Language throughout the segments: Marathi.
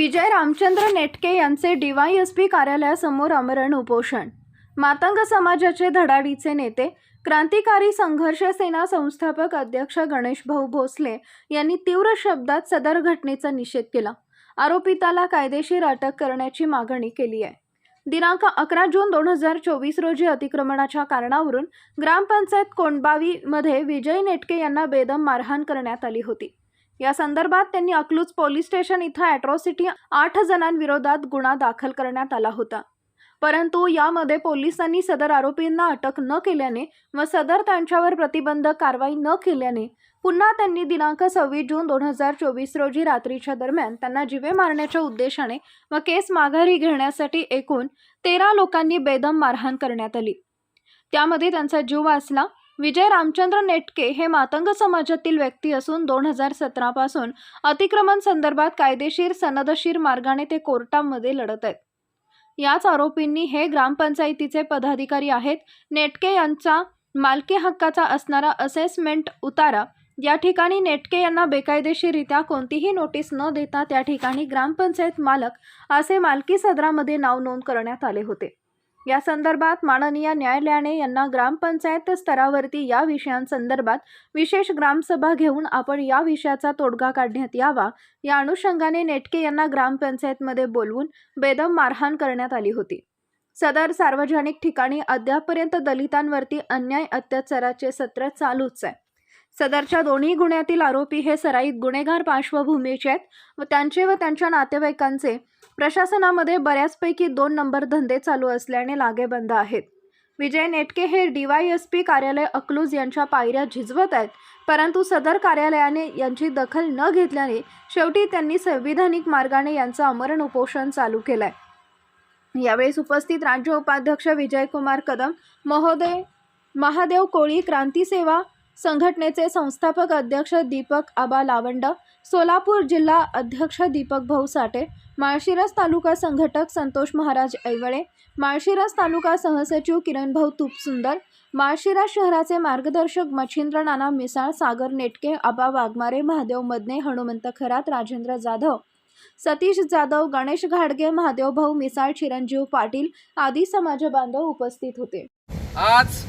विजय रामचंद्र नेटके यांचे डीवायएसपी कार्यालयासमोर आमरण उपोषण. मातंग समाजाचे धडाडीचे नेते क्रांतिकारी संघर्ष सेना संस्थापक अध्यक्ष गणेश भाऊ भोसले यांनी तीव्र शब्दात सदर घटनेचा निषेध केला. आरोपिताला कायदेशीर अटक करण्याची मागणी केली आहे. दिनांक अकरा जून दोन हजार चोवीस रोजी अतिक्रमणाच्या कारणावरून ग्रामपंचायत कोंडबावीमध्ये विजय नेटके यांना बेदम मारहाण करण्यात आली होती. या संदर्भात त्यांनी अकलूज पोलीस स्टेशन इथं अॅट्रॉसिटी आठ जणांविरोधात गुन्हा दाखल करण्यात आला होता. परंतु यामध्ये पोलिसांनी सदर आरोपींना अटक न केल्याने व सदर त्यांच्यावर प्रतिबंधक कारवाई न केल्याने पुन्हा त्यांनी दिनांक सव्वीस जून दोन हजार चोवीस रोजी रात्रीच्या दरम्यान त्यांना जिवे मारण्याच्या उद्देशाने व केस माघारी घेण्यासाठी एकूण तेरा लोकांनी बेदम मारहाण करण्यात आली. त्यामध्ये त्यांचा जीव वाचला विजय रामचंद्र नेटके हे मातंग समाजातील व्यक्ती असून दोन हजार सतरापासून अतिक्रमण संदर्भात कायदेशीर सनदशीर मार्गाने ते कोर्टामध्ये लढत आहेत. याच आरोपींनी हे ग्रामपंचायतीचे पदाधिकारी आहेत. नेटके यांचा मालकी हक्काचा असणारा असेसमेंट उतारा. या ठिकाणी नेटके यांना बेकायदेशीरित्या कोणतीही नोटीस न देता त्या ठिकाणी ग्रामपंचायत मालक असे मालकी सदरामध्ये नाव नोंद करण्यात आले होते. या संदर्भात माननीय न्यायालयाने यांना ग्रामपंचायत स्तरावरती या विषयांसंदर्भात विशेष ग्रामसभा घेऊन आपण या विषयाचा तोडगा काढण्यात यावा. या अनुषंगाने नेटके यांना ग्रामपंचायतमध्ये बोलवून बेदम मारहाण करण्यात आली होती. सदर सार्वजनिक ठिकाणी अद्यापपर्यंत दलितांवरती अन्याय अत्याचाराचे सत्र चालूच आहे. सदरच्या दोन्ही गुन्ह्यातील आरोपी हे सराईत गुन्हेगार पार्श्वभूमीचे आहेत व त्यांचे व त्यांच्या नातेवाईकांचे प्रशासनामध्ये बऱ्याचपैकी दोन नंबर धंदे चालू असल्याने लागेबंद आहेत. विजय नेटके हे डीवायएसपी कार्यालय अकलूज यांच्या पायऱ्या झिजवत आहेत परंतु सदर कार्यालयाने यांची दखल न घेतल्याने शेवटी त्यांनी संविधानिक मार्गाने यांचं अमरण उपोषण चालू केलं आहे यावेळेस उपस्थित राज्य उपाध्यक्ष विजयकुमार कदम महोदय महादेव कोळी क्रांती सेवा संघटनेचे संस्थापक अध्यक्ष दीपक आबा लावंड सोलापूर जिल्हा अध्यक्ष दीपक भाऊ साठे माळशिरस तालुका संघटक संतोष महाराज ऐवळे माळशिरस तालुका सहसचिव किरणभाऊ तुपसुंदर माळशिरस शहराचे मार्गदर्शक मच्छिंद्र नाना मिसाळ सागर नेटके आबा वाघमारे महादेव मदने हनुमंत खरात राजेंद्र जाधव सतीश जाधव गणेश घाडगे महादेव भाऊ मिसाळ चिरंजीव पाटील आदी समाज बांधव उपस्थित होते. आज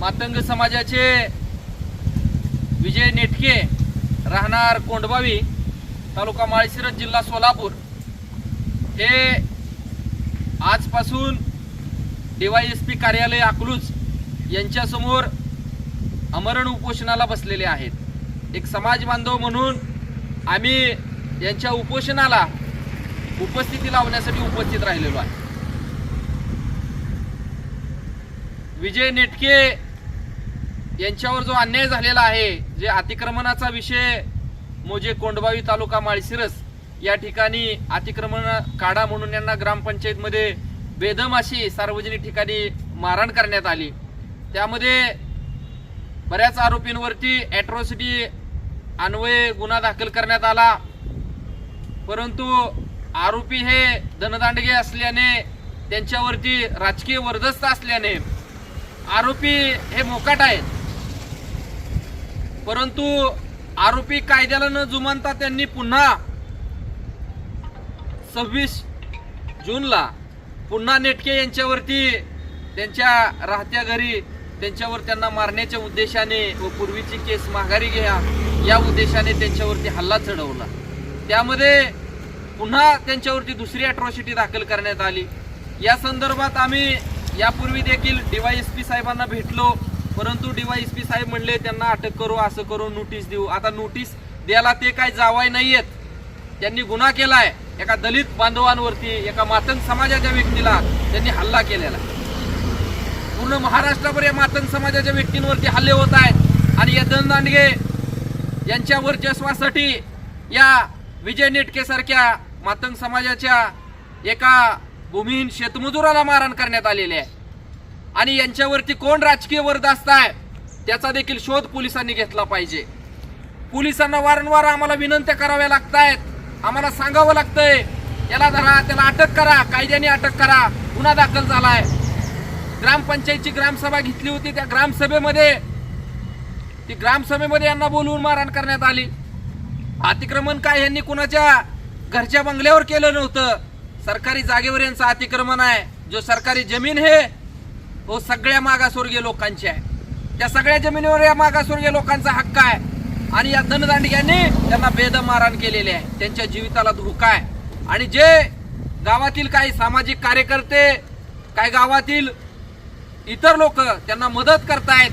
मातंग समाजाचे विजय नेटके राहणार कोंडबावी तालुका माळशिरस जिल्हा सोलापूर. हे आजपासून पी कार्यालय अकलूज यांच्यासमोर अमरण उपोषणाला बसलेले आहेत. एक समाज बांधव म्हणून आम्ही यांच्या उपोषणाला उपस्थिती लावण्यासाठी उपस्थित राहिलेलो आहे. विजय नेटके यांच्यावर जो अन्याय झालेला आहे जे अतिक्रमणाचा विषय मोजे कोंडबावी तालुका माळशिरस या ठिकाणी अतिक्रमण काढा म्हणून यांना ग्रामपंचायतमध्ये बेदम अशी सार्वजनिक ठिकाणी मारहाण करण्यात आली. त्यामध्ये बऱ्याच आरोपींवरती ॲट्रॉसिटी अन्वये गुन्हा दाखल करण्यात आला. परंतु आरोपी हे धनदांडगे असल्याने त्यांच्यावरती राजकीय वर्दस्त असल्याने आरोपी हे मोकाट आहेत. परंतु आरोपी कायद्याला न जुमानता त्यांनी पुन्हा सव्वीस जूनला पुन्हा नेटके यांच्यावरती त्यांच्या राहत्या घरी त्यांच्यावर त्यांना मारण्याच्या उद्देशाने व पूर्वीची केस माघारी घ्या या उद्देशाने त्यांच्यावरती हल्ला चढवला. त्यामध्ये पुन्हा त्यांच्यावरती दुसरी अट्रॉसिटी दाखल करण्यात आली. या संदर्भात आम्ही यापूर्वी देखील डी वाय एस पी साहेबांना भेटलो. परंतु डीवायएसपी साहेब म्हणले त्यांना अटक करू असं करू नोटीस देऊ. आता नोटीस द्यायला ते काय जावाय नाहीयेत. त्यांनी गुन्हा केलाय. एका दलित बांधवांवरती एका मातंग समाजाच्या व्यक्तीला त्यांनी हल्ला केलेला पूर्ण महाराष्ट्रावर या मातंग समाजाच्या व्यक्तींवरती हल्ले होत आहेत. आणि यदन दांडगे यांच्या वर्चस्वासाठी या विजय नेटकेसारख्या मातंग समाजाच्या एका भूमिहीन शेतमजुराला मारण करण्यात आलेले आहे. आणि यांच्यावरती कोण राजकीय वरदास्त आहे त्याचा देखील शोध पोलिसांनी घेतला पाहिजे. पोलिसांना वारंवार आम्हाला विनंत्या कराव्या लागत आहेत आम्हाला सांगावं लागतंय. याला धरा त्याला अटक करा कायद्याने अटक करा. गुन्हा दाखल झालाय. ग्रामपंचायतची ग्रामसभा घेतली होती त्या ग्रामसभेमध्ये ती ग्रामसभेमध्ये यांना बोलवून मारहाण करण्यात आली. अतिक्रमण काय यांनी कुणाच्या घरच्या बंगल्यावर केलं नव्हतं? सरकारी जागेवर यांचं अतिक्रमण आहे. जो सरकारी जमीन हे हो सगळ्या मागासवर्गीय लोकांची आहे. त्या सगळ्या जमिनीवर या मागासवर्गीय लोकांचा हक्क आहे. आणि या धनदांडग्यांनी त्यांना बेदमारण मारहाण आहे. त्यांच्या जीविताला धोका आहे. आणि जे गावातील काही सामाजिक कार्यकर्ते काही गावातील इतर लोक त्यांना मदत करतायत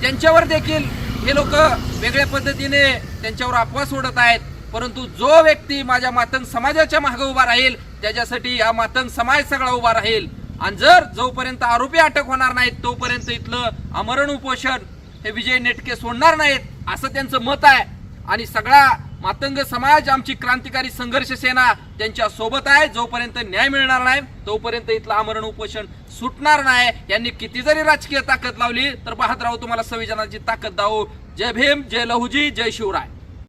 त्यांच्यावर देखील हे लोक वेगळ्या पद्धतीने त्यांच्यावर अफवा सोडत आहेत परंतु जो व्यक्ती माझ्या मातंग समाजाच्या मागे उभा राहील त्याच्यासाठी हा मातंग समाज सगळा उभा राहील. आणि जर जोपर्यंत आरोपी अटक होणार नाहीत तोपर्यंत इथलं आमरण उपोषण हे विजय नेटके सोडणार नाहीत असं त्यांचं मत आहे. आणि सगळा मातंग समाज आमची क्रांतिकारी संघर्ष सेना त्यांच्यासोबत आहे. जोपर्यंत न्याय मिळणार नाही तोपर्यंत इथलं आमरण उपोषण सुटणार नाही. यांनी किती जरी राजकीय ताकद लावली तर बहादराव तुम्हाला संविधानाची ताकद दाऊ. जय भीम जय लहुजी जय शिवराय.